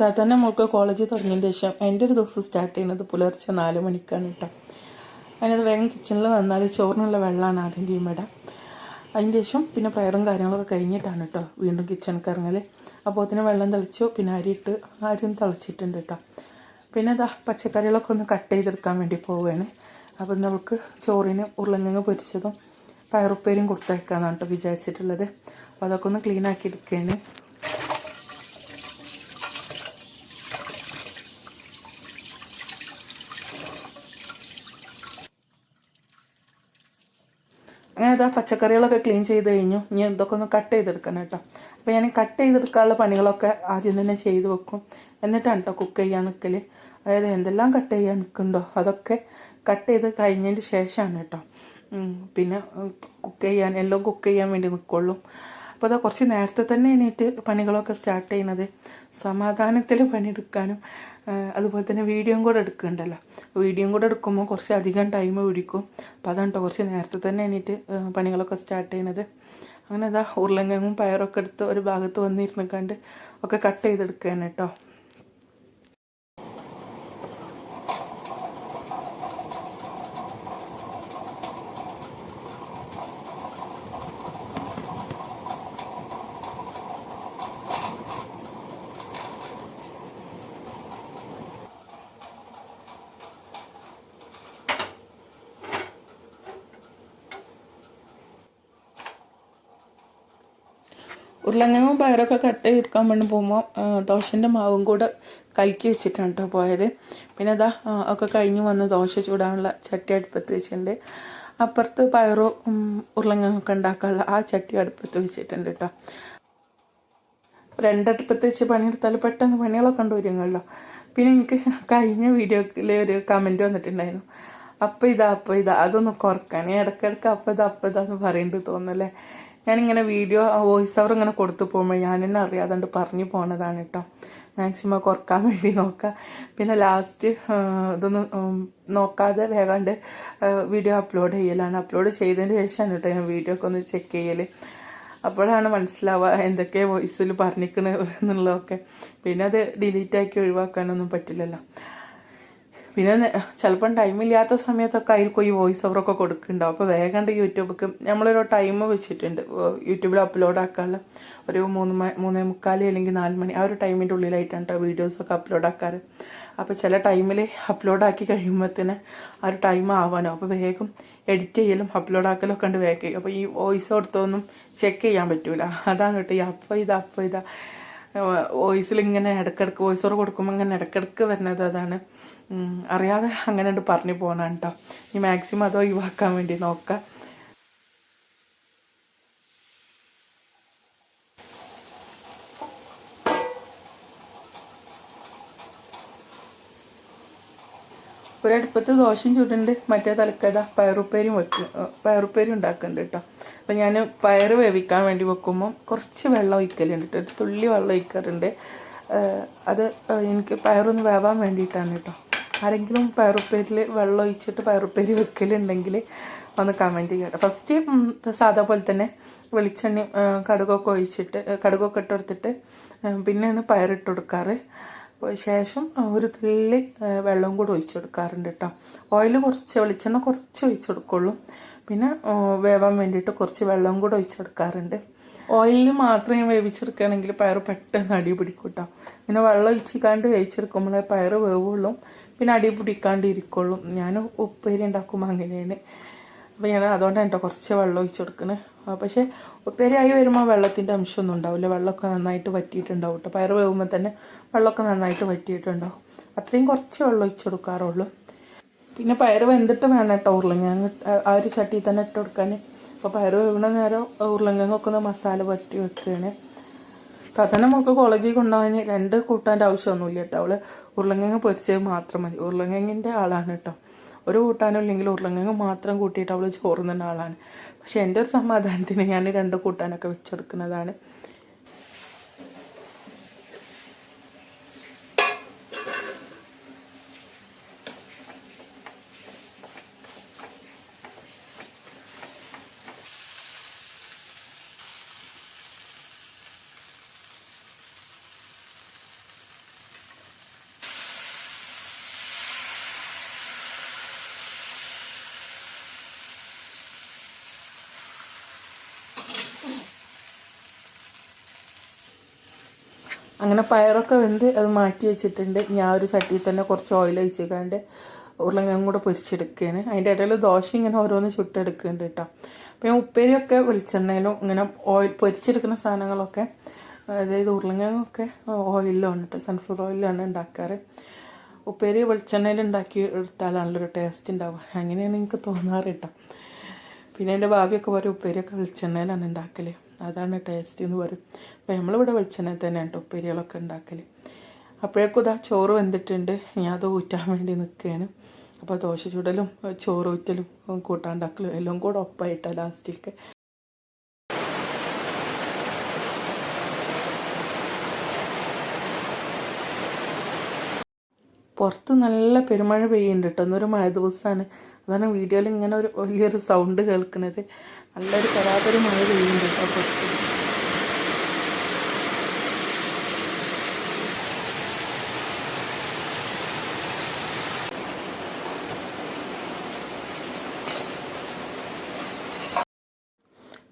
താത്തന്നെ മോൾക്ക് കോളേജ് തുടങ്ങിയതിന് ശേഷം എന്റെ ഒരു ദിവസം സ്റ്റാർട്ട് ചെയ്യുന്നത് പുലർച്ചെ നാല് മണിക്കാണ് കേട്ടോ. അതിനത് വേഗം കിച്ചണിൽ വന്നാൽ ചോറിനുള്ള വെള്ളമാണ് ആദ്യം തീമിട അതിന് ശേഷം പിന്നെ പ്രയറും കാര്യങ്ങളൊക്കെ കഴിഞ്ഞിട്ടാണ് കേട്ടോ വീണ്ടും കിച്ചണിക്ക് ഇറങ്ങൽ അപ്പോൾ അതിന് വെള്ളം തളിച്ചു പിന്നെ അരിയിട്ട് അരിയും തളിച്ചിട്ടുണ്ട് കേട്ടോ. പിന്നെ അതാ പച്ചക്കറികളൊക്കെ ഒന്ന് കട്ട് ചെയ്തെടുക്കാൻ വേണ്ടി പോവുകയാണ്. അപ്പം നമുക്ക് ചോറിന് ഉരുളങ്ങങ്ങ് പൊരിച്ചതും പയറുപ്പേരും കൊടുത്തയക്കാന്നാണ് കേട്ടോ വിചാരിച്ചിട്ടുള്ളത്. അപ്പോൾ അതൊക്കെ ഒന്ന് ക്ലീൻ ആക്കി എടുക്കുകയാണ്. അതാ പച്ചക്കറികളൊക്കെ ക്ലീൻ ചെയ്ത് കഴിഞ്ഞു. ഇനി ഇതൊക്കെ ഒന്ന് കട്ട് ചെയ്തെടുക്കണം കേട്ടോ. അപ്പോൾ ഞാൻ കട്ട് ചെയ്തെടുക്കാനുള്ള പണികളൊക്കെ ആദ്യം തന്നെ ചെയ്ത് വെക്കും. എന്നിട്ടാണ് കേട്ടോ കുക്ക് ചെയ്യാൻ നിൽക്കൽ അതായത് എന്തെല്ലാം കട്ട് ചെയ്യാൻ നിൽക്കുന്നുണ്ടോ അതൊക്കെ കട്ട് ചെയ്ത് കഴിഞ്ഞതിന് ശേഷമാണ് കേട്ടോ പിന്നെ കുക്ക് ചെയ്യാൻ എല്ലാം കുക്ക് ചെയ്യാൻ വേണ്ടി നിൽക്കുള്ളൂ അപ്പോൾ അതാ കുറച്ച് നേരത്തെ തന്നെ എണീറ്റ് പണികളൊക്കെ സ്റ്റാർട്ട് ചെയ്യണത് സമാധാനത്തിൽ പണിയെടുക്കാനും അതുപോലെ തന്നെ വീഡിയോയും കൂടെ എടുക്കണ്ടല്ലോ. വീഡിയോയും കൂടെ എടുക്കുമ്പോൾ കുറച്ച് അധികം ടൈം പിടിക്കും. അപ്പോൾ അതാണ് കേട്ടോ കുറച്ച് നേരത്തെ തന്നെ എണീറ്റ് പണികളൊക്കെ സ്റ്റാർട്ട് ചെയ്യുന്നത് അങ്ങനെ അതാ ഉരുളങ്ങും പയറൊക്കെ എടുത്ത് ഒരു ഭാഗത്ത് വന്നിരുന്നിക്കാണ്ട് ഒക്കെ കട്ട് ചെയ്തെടുക്കുകയാണ് കേട്ടോ ഉരുളങ്കിഴങ്ങും പയറൊക്കെ കട്ട് ചെയ്തെടുക്കാൻ വേണ്ടി പോകുമ്പോൾ ദോശന്റെ മാവും കൂടെ കലക്കി വെച്ചിട്ടാണ് കേട്ടോ പോയത്. പിന്നെ അതാ ഒക്കെ കഴിഞ്ഞ് വന്ന് ദോശ ചൂടാനുള്ള ചട്ടി അടുപ്പത്ത് വെച്ചിട്ടുണ്ട്. അപ്പുറത്ത് പയറും ഉം, ഉരുളങ്കിഴങ്ങൊക്കെ ഉണ്ടാക്കാനുള്ള ആ ചട്ടി അടുപ്പത്ത് വെച്ചിട്ടുണ്ട് കേട്ടോ രണ്ടടുപ്പത്ത് വെച്ച് പണിയെടുത്താൽ പെട്ടെന്ന് പണികളൊക്കെ ഉണ്ട് വരുമല്ലോ പിന്നെ എനിക്ക് കഴിഞ്ഞ വീഡിയോയിൽ ഒരു കമന്റ് വന്നിട്ടുണ്ടായിരുന്നു. അപ്പം ഇതാ അപ്പം ഇതാ അതൊന്ന് കുറയ്ക്കാൻ ഇടയ്ക്കിടയ്ക്ക് അപ്പം ഇതാ അപ്പം ഇതാന്ന് പറയേണ്ടത് തോന്നുന്നല്ലേ ഞാനിങ്ങനെ വീഡിയോ വോയിസ് ഓവർ ഇങ്ങനെ കൊടുത്തു പോകുമ്പോൾ ഞാൻ തന്നെ അറിയാതെ പറഞ്ഞു പോണതാണ് കേട്ടോ മാക്സിമം കുറയ്ക്കാൻ വേണ്ടി നോക്കാം. പിന്നെ ലാസ്റ്റ് ഇതൊന്നും നോക്കാതെ വേഗാണ്ട് വീഡിയോ അപ്ലോഡ് ചെയ്യലാണ്. അപ്ലോഡ് ചെയ്തതിന് ശേഷമാണ് കേട്ടോ ഞാൻ വീഡിയോ ഒക്കെ ഒന്ന് ചെക്ക് ചെയ്യൽ അപ്പോഴാണ് മനസ്സിലാവുക എന്തൊക്കെ വോയിസിൽ പറഞ്ഞിരിക്കണ് എന്നുള്ളതൊക്കെ. പിന്നെ അത് ഡിലീറ്റ് ആക്കി ഒഴിവാക്കാനൊന്നും പറ്റില്ലല്ലോ. പിന്നെ ചിലപ്പം ടൈമില്ലാത്ത സമയത്തൊക്കെ അതിൽ പോയി വോയിസ് ഓവറൊക്കെ കൊടുക്കുന്നുണ്ടാവും അപ്പോൾ വേഗം യൂട്യൂബിലേക്ക് നമ്മളൊരു ടൈം വെച്ചിട്ടുണ്ട്. യൂട്യൂബിൽ അപ്ലോഡ് ആക്കാനുള്ള ഒരു മൂന്ന് മൂന്നേ മുക്കാൽ അല്ലെങ്കിൽ നാല് മണി ആ ഒരു ടൈമിന്റെ ഉള്ളിലായിട്ടാണ് കേട്ടോ വീഡിയോസൊക്കെ അപ്ലോഡ് ആക്കാറ്. അപ്പോൾ ചില ടൈമിൽ അപ്ലോഡ് ആക്കി കഴിയുമ്പോഴത്തേന് ആ ഒരു ടൈം ആവാനോ അപ്പോൾ വേഗം എഡിറ്റ് ചെയ്യലും അപ്ലോഡ് ആക്കലും ഒക്കെ ഉണ്ട് വേഗം അപ്പോൾ ഈ വോയിസ് കൊടുത്തൊന്നും ചെക്ക് ചെയ്യാൻ പറ്റൂല. അതാണ് കേട്ടോ ഈ അപ്പോൾ ഇതാ അപ്പോൾ ഇതാ. വോയിസിൽ ഇങ്ങനെ ഇടക്കിടക്ക് വോയിസ് ഓവർ കൊടുക്കുമ്പോൾ ഇങ്ങനെ ഇടക്കിടക്ക് വരുന്നത് അതാണ്. അറിയാതെ അങ്ങനെ പറഞ്ഞു പോകണം കേട്ടോ ഈ മാക്സിമം അത് ഒഴിവാക്കാൻ വേണ്ടി നോക്കാം. ഒരടുപ്പത്ത് ദോശയും ചുട്ടുണ്ട് മറ്റേ തലക്കഥ പയറുപ്പേരും വെക്കും പയറുപ്പേരും ഉണ്ടാക്കുന്നുണ്ട് കേട്ടോ അപ്പം ഞാൻ പയറ് വേവിക്കാൻ വേണ്ടി വെക്കുമ്പോൾ കുറച്ച് വെള്ളം ഒഴിക്കലുണ്ട് കേട്ടോ ഒരു തുള്ളി വെള്ളം ഒഴിക്കാറുണ്ട്. അത് എനിക്ക് പയറൊന്ന് വേവാൻ വേണ്ടിയിട്ടാണ് കേട്ടോ ആരെങ്കിലും പയറുപ്പേരിൽ വെള്ളം ഒഴിച്ചിട്ട് പയറുപ്പേരി വെക്കലുണ്ടെങ്കിൽ ഒന്ന് കമന്റ് ചെയ്യട്ടോ ഫസ്റ്റ് സാധാ പോലെ തന്നെ വെളിച്ചെണ്ണ കടുകൊക്കെ ഒഴിച്ചിട്ട് കടുകൊക്കെ ഇട്ട് കൊടുത്തിട്ട് പിന്നെയാണ് പയറിട്ട് കൊടുക്കാറ്. അപ്പോൾ ശേഷം ഒരു തുള്ളി വെള്ളവും കൂടെ ഒഴിച്ചു കൊടുക്കാറുണ്ട് കേട്ടോ ഓയിൽ കുറച്ച് വെളിച്ചെണ്ണ കുറച്ച് ഒഴിച്ചു കൊടുക്കുള്ളൂ പിന്നെ വേവാൻ വേണ്ടിയിട്ട് കുറച്ച് വെള്ളവും കൂടെ ഒഴിച്ചു കൊടുക്കാറുണ്ട് ഓയിലിൽ മാത്രം ഞാൻ വേവിച്ചെടുക്കുകയാണെങ്കിൽ പയർ പെട്ടെന്ന് അടി പിടിക്കും കേട്ടോ പിന്നെ വെള്ളം ഒഴിച്ചിക്കാണ്ട് വേവിച്ചെടുക്കുമ്പോഴേ പയർ വേവുള്ളൂ. പിന്നെ അടി പിടിക്കാണ്ട് ഇരിക്കുള്ളൂ. ഞാൻ ഉപ്പേരി ഉണ്ടാക്കുമ്പോൾ അങ്ങനെയാണ്. അപ്പോൾ ഞാൻ അതുകൊണ്ടാണ് കേട്ടോ കുറച്ച് വെള്ളം ഒഴിച്ചു കൊടുക്കുന്നത് പക്ഷേ ഉപ്പേരിയായി വരുമ്പോൾ വെള്ളത്തിന്റെ അംശമൊന്നും ഉണ്ടാവില്ല. വെള്ളമൊക്കെ നന്നായിട്ട് വറ്റിയിട്ടുണ്ടാവും കേട്ടോ. പയർ വേകുമ്പോൾ തന്നെ വെള്ളമൊക്കെ നന്നായിട്ട് വറ്റിയിട്ടുണ്ടാവും. അത്രയും കുറച്ച് വെള്ളം ഒഴിച്ചു പിന്നെ പയർ വെന്തിട്ട് വേണം കേട്ടോ ഉരുളങ്ങ ആ ഒരു ചട്ടിയിൽ തന്നെ ഇട്ട് കൊടുക്കാൻ. അപ്പോൾ പയർ വേവണ നേരം ഉരുളങ്ങൊക്കെ ഒന്ന് മസാല വറ്റി വെക്കുകയാണ്. കഥന നമുക്ക് കോളേജിൽ കൊണ്ടുപോകാൻ രണ്ട് കൂട്ടാന്റെ ആവശ്യമൊന്നുമില്ല കേട്ടോ. അവൾ ഉരുളങ്ങ പൊരിച്ചത് മാത്രം മതി. ഉരുളങ്ങിന്റെ ആളാണ് കേട്ടോ. ഒരു കൂട്ടാനും ഇല്ലെങ്കിൽ ഉരുളങ്ങ മാത്രം കൂട്ടിയിട്ട് അവൾ ചോറുന്ന ആളാണ്. പക്ഷേ എന്റെ ഒരു സമാധാനത്തിന് ഞാൻ രണ്ട് കൂട്ടാനൊക്കെ വെച്ചെടുക്കുന്നതാണ്. അങ്ങനെ പയറൊക്കെ വെന്ത് അത് മാറ്റി വെച്ചിട്ടുണ്ട്. ഞാൻ ഒരു ചട്ടിയിൽ തന്നെ കുറച്ച് ഓയിൽ ഒഴിച്ചിക്കാണ്ട് ഉരുളങ്ങയും കൂടെ പൊരിച്ചെടുക്കുകയാണ്. അതിന്റെ ഇടയിൽ ദോശ ഇങ്ങനെ ഓരോന്ന് ചുട്ടെടുക്കുന്നുണ്ട് കേട്ടോ. ഞാൻ ഉപ്പേരിയൊക്കെ വെളിച്ചെണ്ണയിലും ഇങ്ങനെ ഓയിൽ പൊരിച്ചെടുക്കുന്ന സാധനങ്ങളൊക്കെ അതായത് ഉരുളങ്ങയൊക്കെ ഓയിലാണ് കേട്ടോ സൺഫ്ലവർ ഓയിലാണ് ഉണ്ടാക്കാറ്. ഉപ്പേരി വെളിച്ചെണ്ണയിൽ ഉണ്ടാക്കി എടുത്താലാണല്ലോ ഒരു ടേസ്റ്റ് ഉണ്ടാവുക. അങ്ങനെയാണ് എനിക്ക് തോന്നാറ് കേട്ടോ. പിന്നെ എന്റെ ഭാവിയൊക്കെ പറയും ഉപ്പേരിയൊക്കെ വെളിച്ചെണ്ണയിലാണ് ഉണ്ടാക്കൽ അതാണ് ടേസ്റ്റ് എന്ന് പറയും. അപ്പോൾ നമ്മളിവിടെ വെളിച്ചെണ്ണ തന്നെയാണ് കേട്ടോ ഉപ്പേരികളൊക്കെ ഉണ്ടാക്കൽ അപ്പോഴേക്കും ഇതാ ചോറ് വെന്തിട്ടുണ്ട്. ഞാൻ അത് ഊറ്റാൻ വേണ്ടി നിൽക്കുകയാണ് അപ്പോൾ ദോശ ചുടലും ചോറ് ഊറ്റലും കൂട്ടാണ്ടാക്കലും എല്ലാം കൂടെ ഒപ്പായിട്ടാണ് ലാസ്റ്റിലേക്ക് പുറത്ത് നല്ല പെരുമഴ പെയ്യുന്നുണ്ട് കേട്ടോ ഇന്നൊരു മഴ ദിവസമാണ് അതാണ് വീഡിയോയിൽ ഇങ്ങനെ ഒരു വലിയൊരു സൗണ്ട് കേൾക്കുന്നത്. നല്ലൊരു കരാതൊരു മഴ പെയ്യുന്നുണ്ട് കേട്ടോ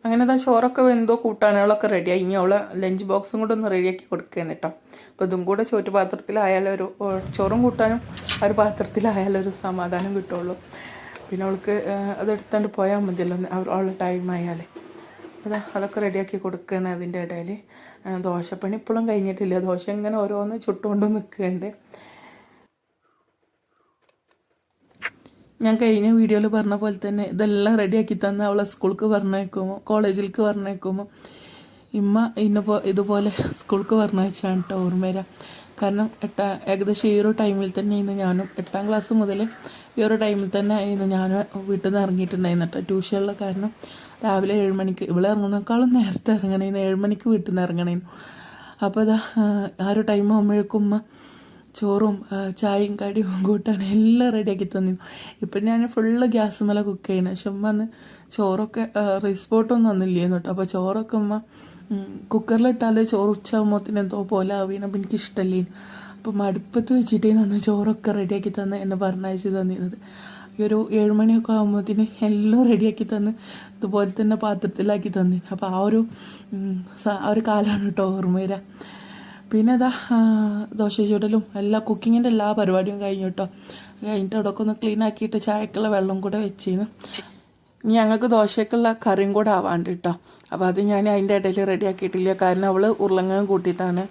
അങ്ങനെ താ ചോറൊക്കെ വെന്തോ കൂട്ടാനുകളൊക്കെ റെഡിയായി. ഇനി അവളെ ലഞ്ച് ബോക്സും കൂടെ ഒന്ന് റെഡിയാക്കി കൊടുക്കുകയാണ് കേട്ടോ. അപ്പോൾ ഇതും കൂടെ ചോറ്റ് പാത്രത്തിലായാലും ഒരു ചോറും കൂട്ടാനും ആ ഒരു പാത്രത്തിലായാലും ഒരു സമാധാനം കിട്ടുള്ളൂ. പിന്നെ അവൾക്ക് അത് എടുത്തുകൊണ്ട് പോയാൽ മതിയല്ലോ അവളുടെ ടൈം ആയാലേ. അതാ അതൊക്കെ റെഡിയാക്കി കൊടുക്കുകയാണ് അതിന്റെ ഇടയിൽ ദോശപ്പണി ഇപ്പോഴും കഴിഞ്ഞിട്ടില്ല. ദോശ ഇങ്ങനെ ഓരോന്ന് ചുട്ടുകൊണ്ട് നിൽക്കുന്നുണ്ട്. ഞാൻ കഴിഞ്ഞ വീഡിയോയിൽ പറഞ്ഞ പോലെ തന്നെ ഇതെല്ലാം റെഡിയാക്കി തന്ന അവളെ സ്കൂൾക്ക് പറഞ്ഞേക്കുമോ കോളേജിലേക്ക് പറഞ്ഞേക്കുമോ. ഇമ്മ ഇന്നപ്പോ ഇതുപോലെ സ്കൂൾക്ക് പറഞ്ഞയച്ചാണ് കേട്ടോ ഓർമ്മ കാരണം എട്ടാ ഏകദേശം ഈ ഒരു ടൈമിൽ തന്നെ ഇന്ന് ഞാനും എട്ടാം ക്ലാസ് മുതൽ ഈ ഒരു ടൈമിൽ തന്നെ ആയിരുന്നു ഞാൻ വീട്ടിൽ നിന്ന് ഇറങ്ങിയിട്ടുണ്ടായിരുന്നു കേട്ടോ. ട്യൂഷനുള്ള കാരണം രാവിലെ ഏഴ് മണിക്ക് ഇവിടെ ഇറങ്ങുന്നേക്കാളും നേരത്തെ ഇറങ്ങണേന്ന്. ഏഴ് മണിക്ക് വീട്ടിൽ നിന്ന് ഇറങ്ങണേന്ന്. അപ്പോൾ അതാ ആ ഒരു ടൈം ആകുമ്പോഴേക്കും ഉമ്മ ചോറും ചായയും കടിയും കൂട്ടാൻ എല്ലാം റെഡിയാക്കി തന്നിരുന്നു ഇപ്പം ഞാൻ ഫുള്ള് ഗ്യാസ് മേലെ കുക്ക് ചെയ്യണം. പക്ഷെ ഉമ്മ അന്ന് ചോറൊക്കെ റൈസ് ബോട്ടൊന്നും വന്നില്ലേന്ന് കേട്ടോ. അപ്പോൾ ചോറൊക്കെ ഉമ്മ കുക്കറിലിട്ടാൽ ചോറ് ഉച്ചയാകുമ്പോഴത്തേന് എന്തോ പോലെ ആവുകയാണ് അപ്പം എനിക്ക് ഇഷ്ടമല്ലേ അപ്പം മടുപ്പത്ത് വെച്ചിട്ടേ നന്ന് ചോറൊക്കെ റെഡിയാക്കി തന്ന് എന്നെ പറഞ്ഞയച്ച് തന്നിരുന്നത്. ഈ ഒരു ഏഴുമണിയൊക്കെ ആകുമ്പോഴത്തേന് എല്ലാം റെഡിയാക്കി തന്ന് ഇതുപോലെ തന്നെ പാത്രത്തിലാക്കി തന്നി. അപ്പോൾ ആ ഒരു ആ ഒരു കാലമാണ് കേട്ടോ ഓർമ്മ വരിക പിന്നെ അതാ ദോശ ചുടലും എല്ലാ കുക്കിങ്ങിന്റെ എല്ലാ പരിപാടിയും കഴിഞ്ഞു കേട്ടോ. കഴിഞ്ഞിട്ട് അവിടെ ഒന്ന് ക്ലീൻ ആക്കിയിട്ട് ചായക്കുള്ള വെള്ളം കൂടെ വെച്ചിരുന്നു. ഞങ്ങൾക്ക് ദോശയ്ക്കുള്ള കറിയും കൂടെ ആവാണ്ട് കേട്ടോ അപ്പോൾ അത് ഞാൻ അതിന്റെ ഇടയിൽ റെഡി ആക്കിയിട്ടില്ല. കാരണം അവൾ ഉരുളങ്ങയും കൂട്ടിയിട്ടാണ്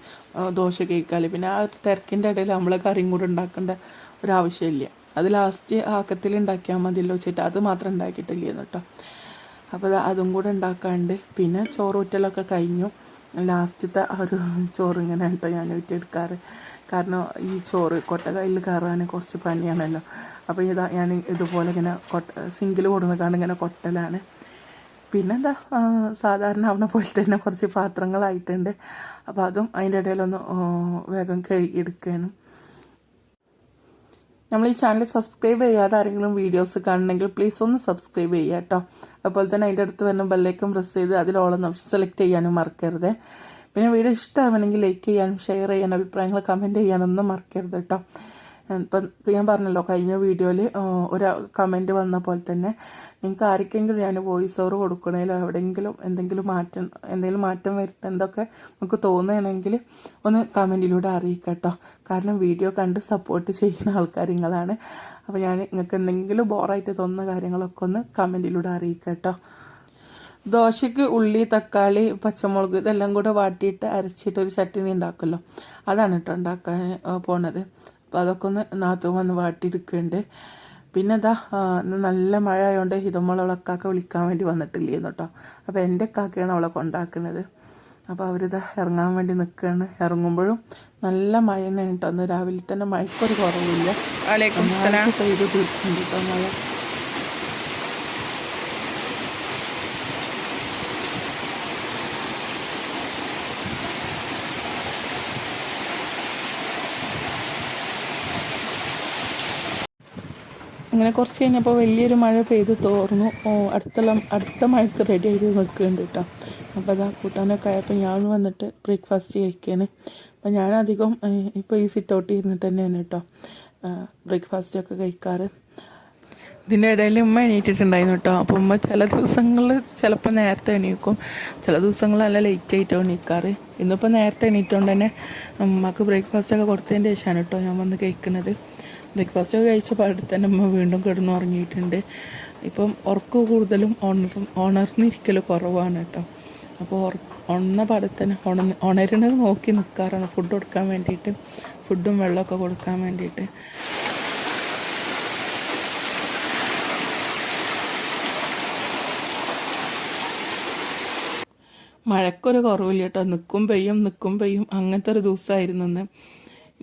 ദോശ കേൾക്കാൽ പിന്നെ ആ തിരക്കിന്റെ ഇടയിൽ നമ്മൾ കറിയും കൂടെ ഉണ്ടാക്കേണ്ട ഒരാവശ്യമില്ല. അത് ലാസ്റ്റ് ആക്കത്തിൽ ഉണ്ടാക്കിയാൽ മതിയല്ലോ വെച്ചിട്ട് അത് മാത്രം ഉണ്ടാക്കിയിട്ടില്ല കേട്ടോ അപ്പോൾ അതും കൂടെ ഉണ്ടാക്കാണ്ട് പിന്നെ ചോറൂറ്റലൊക്കെ കഴിഞ്ഞു. ലാസ്റ്റത്തെ ഒരു ചോറ് ഇങ്ങനെ കേട്ടോ ഞാൻ ഊറ്റിയെടുക്കാറ്. കാരണം ഈ ചോറ് കൊട്ട കയ്യിൽ കയറാൻ കുറച്ച് പണിയാണല്ലോ. അപ്പോൾ ഇതാ ഞാൻ ഇതുപോലെ ഇങ്ങനെ കൊട്ട സിങ്കിൽ കൊടുക്കുന്നതാണ് ഇങ്ങനെ കൊട്ടലാണ്. പിന്നെന്താ സാധാരണ ആവണ പോലെ തന്നെ കുറച്ച് പാത്രങ്ങളായിട്ടുണ്ട്. അപ്പോൾ അതും അതിന്റെ ഇടയിലൊന്ന് വേഗം കഴുകിയെടുക്കുകയാണ് നമ്മൾ ഈ ചാനൽ സബ്സ്ക്രൈബ് ചെയ്യാതെ ആരെങ്കിലും വീഡിയോസ് കാണണമെങ്കിൽ പ്ലീസ് ഒന്ന് സബ്സ്ക്രൈബ് ചെയ്യുക കേട്ടോ അതുപോലെ തന്നെ അതിന്റെ അടുത്ത് വരുന്ന ബെല്ലേക്കും പ്രസ് ചെയ്ത് അതിൽ ഓളം സെലക്ട് ചെയ്യാനും മറക്കരുത്. പിന്നെ വീഡിയോ ഇഷ്ടമാവണമെങ്കിൽ ലൈക്ക് ചെയ്യാനും ഷെയർ ചെയ്യാനും അഭിപ്രായങ്ങൾ കമന്റ് ചെയ്യാനൊന്നും മറക്കരുത് കേട്ടോ ഇപ്പം ഞാൻ പറഞ്ഞല്ലോ കഴിഞ്ഞ വീഡിയോയിൽ ഒരു കമന്റ് വന്ന പോലെ തന്നെ നിങ്ങൾക്ക് ആർക്കെങ്കിലും ഞാൻ വോയിസ് ഓവർ കൊടുക്കണേലോ എവിടെയെങ്കിലും എന്തെങ്കിലും മാറ്റം എന്തെങ്കിലും മാറ്റം വരുത്തേണ്ടതൊക്കെ നമുക്ക് തോന്നുകയാണെങ്കിൽ ഒന്ന് കമന്റിലൂടെ അറിയിക്കട്ടോ. കാരണം വീഡിയോ കണ്ട് സപ്പോർട്ട് ചെയ്യുന്ന ആൾക്കാർ നിങ്ങളാണ്. അപ്പോൾ ഞാൻ നിങ്ങൾക്ക് എന്തെങ്കിലും ബോറായിട്ട് തോന്നുന്ന കാര്യങ്ങളൊക്കെ ഒന്ന് കമന്റിലൂടെ അറിയിക്കട്ടോ. ദോശയ്ക്ക് ഉള്ളി തക്കാളി പച്ചമുളക് ഇതെല്ലാം കൂടെ വാട്ടിയിട്ട് അരച്ചിട്ട് ഒരു ചട്ടിനി ഉണ്ടാക്കുമല്ലോ അതാണ് കേട്ടോ ഉണ്ടാക്കാൻ പോണത്. അപ്പോൾ അതൊക്കെ ഒന്ന് നാത്തു വന്ന് വാട്ടിയെടുക്കുന്നുണ്ട് പിന്നെ ഇതാ നല്ല മഴ ആയതുകൊണ്ട് അവളെ വിളിക്കാൻ വേണ്ടി വന്നിട്ടില്ലേന്ന് കേട്ടോ അപ്പോൾ എന്റെ കാക്കയാണ് അവളെ കൊണ്ടാക്കുന്നത്. അപ്പോൾ അവരിതാ ഇറങ്ങാൻ വേണ്ടി നിൽക്കുകയാണ് ഇറങ്ങുമ്പോഴും നല്ല മഴ തന്നെ കേട്ടോ അന്ന് രാവിലെ തന്നെ മഴക്കൊരു കുറവില്ല. പെയ്ത് തീർക്കുന്നുണ്ട് കേട്ടോ മഴ അങ്ങനെ കുറച്ച് കഴിഞ്ഞപ്പോൾ വലിയൊരു മഴ പെയ്ത് തോർന്നു. ഓ അടുത്തുള്ള അടുത്ത മഴയ്ക്ക് റെഡി ആയിട്ട് നിൽക്കുന്നുണ്ട് കേട്ടോ. അപ്പോൾ അതാ കൂട്ടാനൊക്കെ ആയപ്പോൾ ഞാൻ വന്നിട്ട് ബ്രേക്ക്ഫാസ്റ്റ് കഴിക്കുകയാണ് അപ്പോൾ ഞാനധികം ഇപ്പോൾ ഈ സിറ്റ് ഔട്ട് ഇരുന്നിട്ട് തന്നെയാണ് കേട്ടോ ബ്രേക്ക്ഫാസ്റ്റൊക്കെ കഴിക്കാറ്. ഇതിന്റെ ഇടയിൽ ഉമ്മ എണീറ്റിട്ടുണ്ടായിരുന്നു കേട്ടോ. അപ്പോൾ ഉമ്മ ചില ദിവസങ്ങളിൽ ചിലപ്പോൾ നേരത്തെ എണീക്കും. ചില ദിവസങ്ങളല്ല ലേറ്റ് ആയിട്ടോ എണീക്കാറ്. ഇന്നിപ്പോൾ നേരത്തെ എണീറ്റുകൊണ്ട് തന്നെ ഉമ്മക്ക് ബ്രേക്ക്ഫാസ്റ്റ് ഒക്കെ കൊടുത്തതിന്റെ ശേഷമാണ് കേട്ടോ ഞാൻ വന്ന് കഴിക്കുന്നത്. ബ്രേക്ക്ഫാസ്റ്റ് കഴിച്ച പാടിൽ തന്നെ ഉമ്മ വീണ്ടും കിടന്നു ഉറങ്ങിയിട്ടുണ്ട് ഇപ്പം ഉറക്കം കൂടുതലും ഉണർ ഉണർന്നിരിക്കൽ കുറവാണ് കേട്ടോ. അപ്പോൾ ഉണർന്ന പാടിൽ തന്നെ ഉണ ഉണരുന്നത് നോക്കി നിൽക്കാറാണ് ഫുഡ് കൊടുക്കാൻ വേണ്ടിയിട്ട്. ഫുഡും വെള്ളമൊക്കെ കൊടുക്കാൻ വേണ്ടിയിട്ട്. മഴക്കൊരു കുറവില്ല കേട്ടോ. നിൽക്കും പെയ്യും നിൽക്കും പെയ്യും. അങ്ങനത്തെ ഒരു ദിവസമായിരുന്നു ഇന്ന്.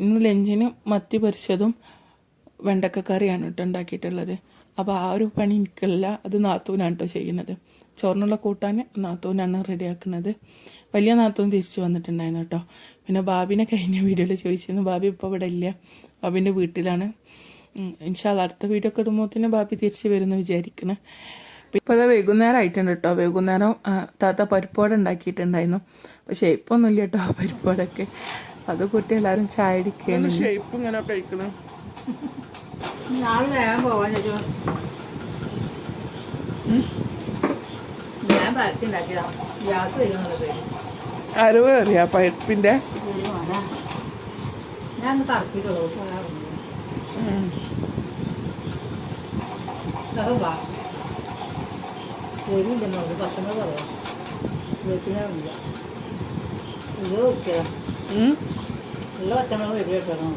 ഇന്ന് ലഞ്ചിന് മത്തി പൊരിച്ചതും വെണ്ടക്ക കറിയാണ് കേട്ടോ ഉണ്ടാക്കിയിട്ടുള്ളത്. അപ്പോൾ ആ ഒരു പണി എനിക്കല്ല അത് നാത്തൂനാണ് കേട്ടോ ചെയ്യുന്നത്. ചോറിനുള്ള കൂട്ടാൻ നാത്തൂനാണ് റെഡിയാക്കുന്നത്. വലിയ നാത്തൂൻ തിരിച്ചു വന്നിട്ടുണ്ടായിരുന്നു കേട്ടോ പിന്നെ ബാബിനെ കഴിഞ്ഞ വീഡിയോയിൽ ചോദിച്ചിരുന്നു ബാബി ഇപ്പോൾ ഇവിടെ ഇല്ല. ബാബിന്റെ വീട്ടിലാണ്. ഇൻഷാല്ല അടുത്ത വീഡിയോ ഒക്കെ ഇടുമ്പോഴത്തേന് ബാബി തിരിച്ചു വരുമെന്ന് വിചാരിക്കണേ. ഇപ്പോൾ അത് വൈകുന്നേരം ആയിട്ടുണ്ട് കേട്ടോ വൈകുന്നേരം താത്ത പരിപ്പോട ഉണ്ടാക്കിയിട്ടുണ്ടായിരുന്നു. പക്ഷേ ഇപ്പൊന്നുമില്ല കേട്ടോ ആ പരിപ്പോടൊക്കെ അത് കൂട്ടി എല്ലാവരും ചായ അടിക്കുകയാണ് ഷേപ്പ് ഇങ്ങനെ കഴിക്കണം നാളെ വേഗം പോവാൻ ചോദിച്ചു ഞാൻ പരത്തി ഉണ്ടാക്കിയതാ. ഗ്യാസ് വരുന്നുള്ളത് അരവ് അറിയാം പരിപ്പിന്റെ ഞാൻ പച്ചമുളക് പറയാം ഇത് നല്ല പച്ചമുളക് വെക്കണം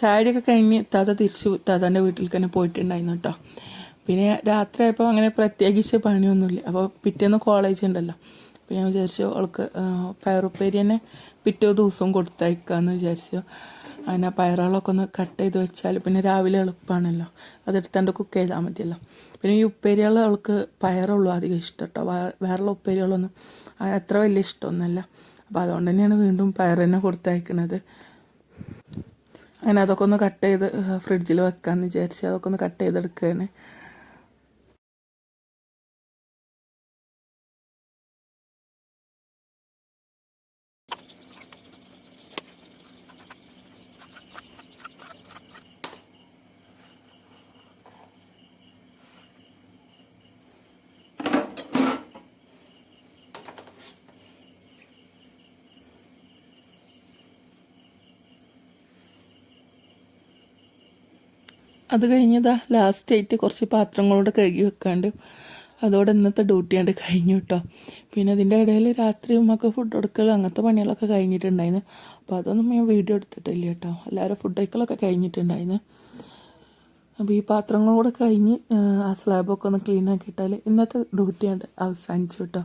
ചായയൊക്കെ കഴിഞ്ഞ് താത്ത തിരിച്ചു താത്താന്റെ വീട്ടിൽ തന്നെ പോയിട്ടുണ്ടായിരുന്നു കേട്ടോ പിന്നെ രാത്രി ആയപ്പോൾ അങ്ങനെ പ്രത്യേകിച്ച് പണിയൊന്നുമില്ല. അപ്പോൾ പിറ്റേന്ന് കോളേജ് ഉണ്ടല്ലോ. അപ്പോൾ ഞാൻ വിചാരിച്ചു അവൾക്ക് പയറുപ്പേരി തന്നെ പിറ്റേ ദിവസവും കൊടുത്തയക്കാമെന്ന് വിചാരിച്ചു. അങ്ങനെ പയറുകളൊക്കെ ഒന്ന് കട്ട് ചെയ്ത് വെച്ചാൽ പിന്നെ രാവിലെ എളുപ്പമാണല്ലോ അതെടുത്താണ്ട് കുക്ക് ചെയ്താൽ മതിയല്ലോ. പിന്നെ ഈ ഉപ്പേരികൾ അവൾക്ക് പയറുള്ളൂ അധികം ഇഷ്ടം കേട്ടോ വേറെയുള്ള ഉപ്പേരികളൊന്നും അങ്ങനെ അത്ര വലിയ ഇഷ്ടമൊന്നുമല്ല. അപ്പോൾ അതുകൊണ്ട് തന്നെയാണ് വീണ്ടും പയർ തന്നെ കൊടുത്തയക്കുന്നത് അങ്ങനെ അതൊക്കെ ഒന്ന് കട്ട് ചെയ്ത് ഫ്രിഡ്ജിൽ വെക്കാമെന്ന് വിചാരിച്ച് അതൊക്കെ ഒന്ന് കട്ട് ചെയ്തെടുക്കുകയാണ് അത് കഴിഞ്ഞതാ ലാസ്റ്റ് ആയിട്ട് കുറച്ച് പാത്രങ്ങളോട് കഴുകി വെക്കാണ്ട്. അതോടെ ഇന്നത്തെ ഡ്യൂട്ടി ആണ്ട് കഴിഞ്ഞു കേട്ടോ പിന്നെ അതിന്റെ ഇടയിൽ രാത്രി ഉമ്മക്ക് ഫുഡ് കൊടുക്കലും അങ്ങനത്തെ പണികളൊക്കെ കഴിഞ്ഞിട്ടുണ്ടായിരുന്നു അപ്പോൾ അതൊന്നും ഞാൻ വീഡിയോ എടുത്തിട്ടില്ല കേട്ടോ എല്ലാവരും ഫുഡ് കഴിക്കലൊക്കെ കഴിഞ്ഞിട്ടുണ്ടായിരുന്നു അപ്പോൾ ഈ പാത്രങ്ങളോട് കഴിഞ്ഞ് ആ സ്ലാബൊക്കെ ഒന്ന് ക്ലീൻ ആക്കിയിട്ടാൽ ഇന്നത്തെ ഡ്യൂട്ടി ആണ്ട് അവസാനിച്ചു കേട്ടോ